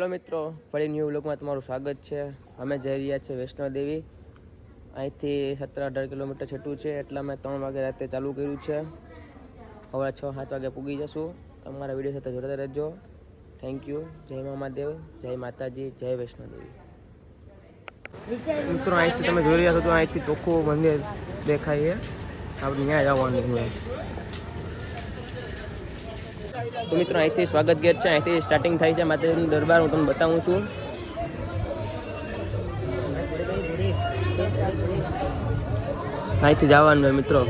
Hello મિત્રો, ફરી new વ્લોગમાં તમારું સ્વાગત છે. અમે જઈ રહ્યા છીએ વૈષ્ણોદેવી. અહીંથી સત્તર અઢાર કિલોમીટર છેટું છે, એટલે અમે ત્રણ વાગે રાતે ચાલુ કર્યું છે. હવે છ, સાત વાગે પૂગી જશું. તમારા વીડિયો સાથે જોડાતા રહેજો. થેન્ક યુ જય મામાદેવ જય માતાજી, જય વૈષ્ણોદેવી. મિત્રો, અહીંથી તમે જોઈ રહ્યા છો તો અહીંથી ચોખ્ખું મંદિર દેખાય છે. આપણે ત્યાં જવાનું તો મિત્રો, અહીંથી સ્વાગત ગેટ છે. અહીંથી સ્ટાર્ટિંગ થાય છે. માતાજીનું દરબાર હું તમને બતાવું છું. અહીંથી જવાનું હોય મિત્રો.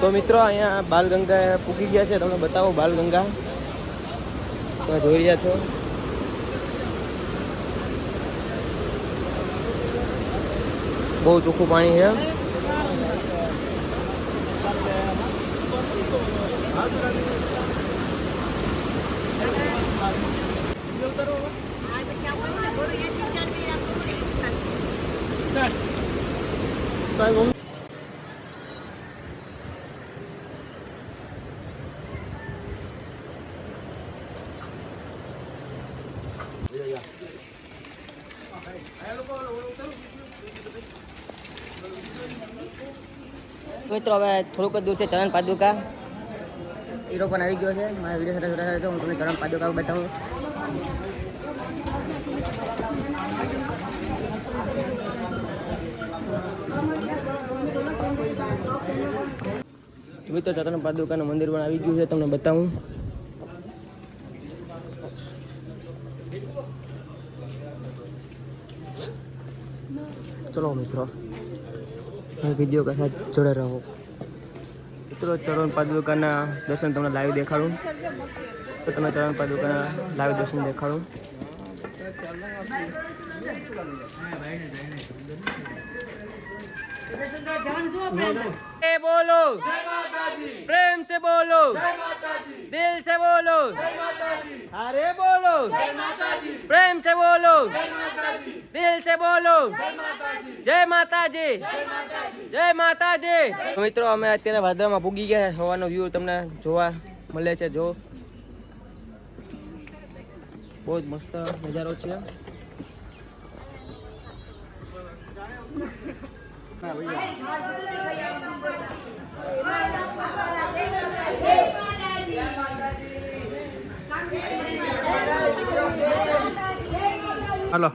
તો મિત્રો, અહીંયા બાલગંગા પૂકી ગયા છે. તમને બતાવો બાલગંગા. તમે જોઈ રહ્યા છો. બહુ ચોખ્ખું પાણી છે. મિત્રો હવે થોડુંક જ દૂર છે ચરણ પાદુકા હીરો પણ આવી ગયો છે. મારા વીડિયો સાથે જોડાતા રહેજો. હું તમને ચરણ પાદુકા બતાવું. તો મિત્રો, ચરણ પાદુકાનું મંદિર પણ આવી ગયું છે. તમને બતાવું. ચલો મિત્રો વીડિયો કે સાથ જોડે રહો. મિત્રો, ચરણ પાદુકાના દર્શન તમને લાઈવ દેખાડું. તો તમે ચરણ પાદુકાના લાઈવ દર્શન દેખાડું. બોલો. પ્રેમ से बोलो दिल से बोलो अरे बोलो प्रेम से बोलो दिल से बोलो જય માતાજી જય માતાજી મિત્રો અમે અત્યારે ભાદરામાં પૂગી ગયા છે સવારનો વ્યૂ તમને જોવા મળે છે જો બહુ જ મસ્ત નજારો છે હાલો.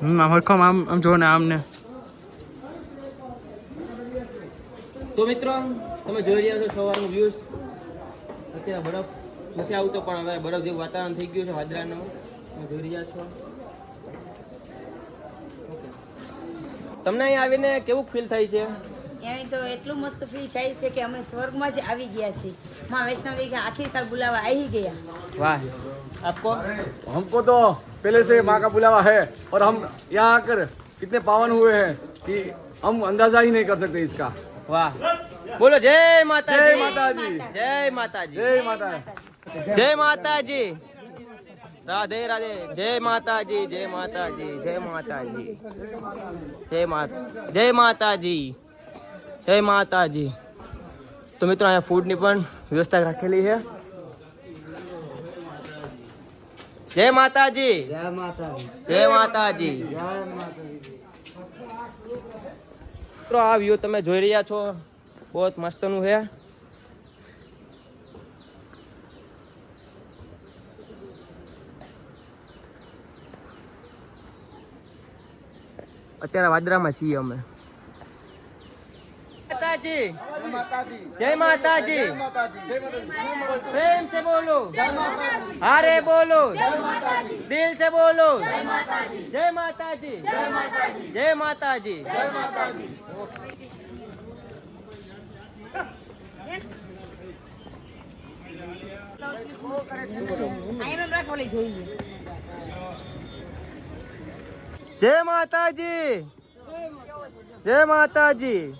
હમ, આમ હરખો આમ આમ જો ને આમ ને તો મિત્રો, તમે જોઈ રહ્યા છો સવારનું વ્યૂઝ અત્યારે બરફ નથી આવતો, પણ હવે બરફ જેવું વાતાવરણ થઈ ગયું છે વાદળાનું. તમે જોઈ રહ્યા છો. તમને અહીં આવીને કેવું ફીલ થાય છે? અહીં તો એટલું મસ્ત ફીલ થાય છે કે અમે સ્વર્ગમાં જ આવી ગયા છીએ માં વૈષ્ણવ દેવી આખિરકાર બોલાવા આવી ગયા વાહ આપકો हमको तो पहले से माँ का बुलावा है और हम यहाँ आकर कितने पावन हुए हैं कि हम अंदाजा ही नहीं कर सकते इसका વાહ બોલો જય માતાજી जय माताजी જય માતાજી जय माता જય માતાજી રાધે રાધે જય માતાજી જય માતાજી જય માતાજી જય માતા જય માતાજી જય માતાજી. તો મિત્રો અહીંયા ફૂડની પણ વ્યવસ્થા રાખેલી છે. જય માતાજી. જય માતાજી. જય માતાજી. મિત્રો આ વ્યૂ તમે જોઈ રહ્યા છો. બહુ મસ્તનું છે. અત્યારે વાદરામાં છીએ અમે. માતાજી જય માતાજી પ્રેમ સે બોલો હારે બોલો દિલ સે બોલો જય માતાજી જય માતાજી જય માતાજી જય માતાજી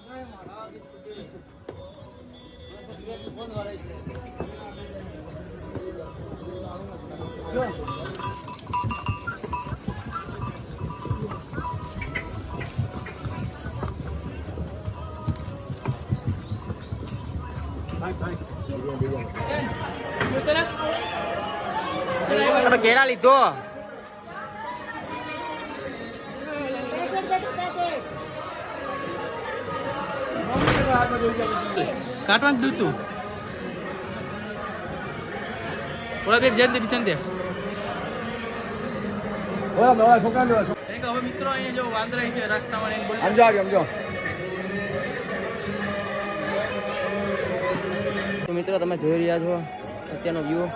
તમે કેળા લીધો કાટવાનું જ કાટવાનું દૂધ તું. ઓલા બેગ જયંતિ બિચંતે હવે મિત્રો અહીંયા જો વાંદરા છે રસ્તામાં એક મિત્રો તમે જોઈ રહ્યા છો અત્યારનો વ્યૂ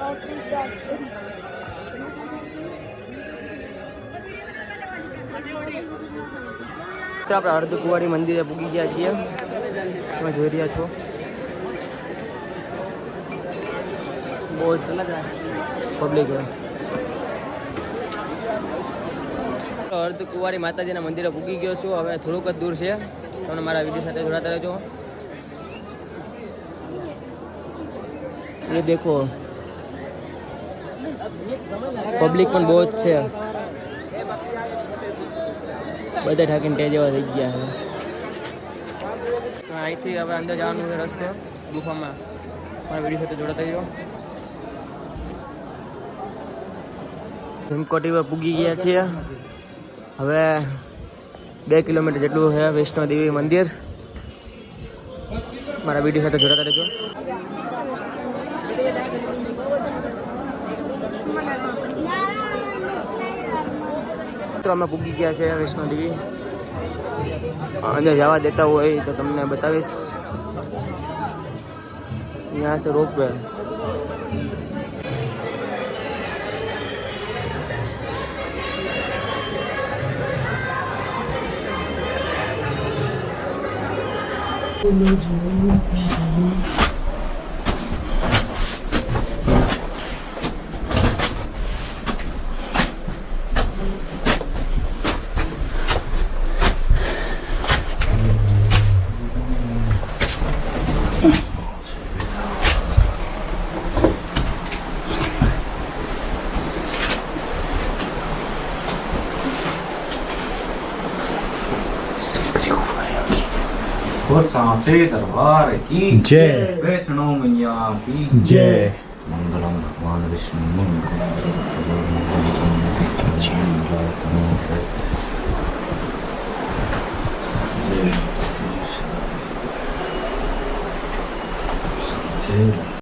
Oh, તો આપણે અર્ધકુંવારી મંદિરે પૂગી ગયા છીએ. તમે જોઈ રહ્યા છો. બહુ પબ્લિક હોય. અર્ધ માતાજીના મંદિરે પૂગી ગયો છું. હવે થોડુંક જ દૂર છે. તમને મારા વીડિયો સાથે જોડાતા રહેજો. એ દેખો. પબ્લિક પણ બહુ જ છે. બધા ઠાકીને તે જેવા થઈ ગયા છે તો અહીંથી હવે અંદર જવાનું છે રસ્તો ગુફામાં. મારા વીડિયો સાથે જોડાતા રહેજો ભીમકોટી પર પૂગી ગયા છીએ. હવે બે કિલોમીટર જેટલું છે વૈષ્ણો દેવી મંદિર. મારા વીડિયો સાથે જોડાતા રહેજો. Terima pagi ya saya Rizno di. Anda jawab data woi temennya betawis. Ya seru banget. Thank you. और सांचे दरबार की जय। वैष्णो मैया की जय। मंगलम भगवान विष्णु मंगल जय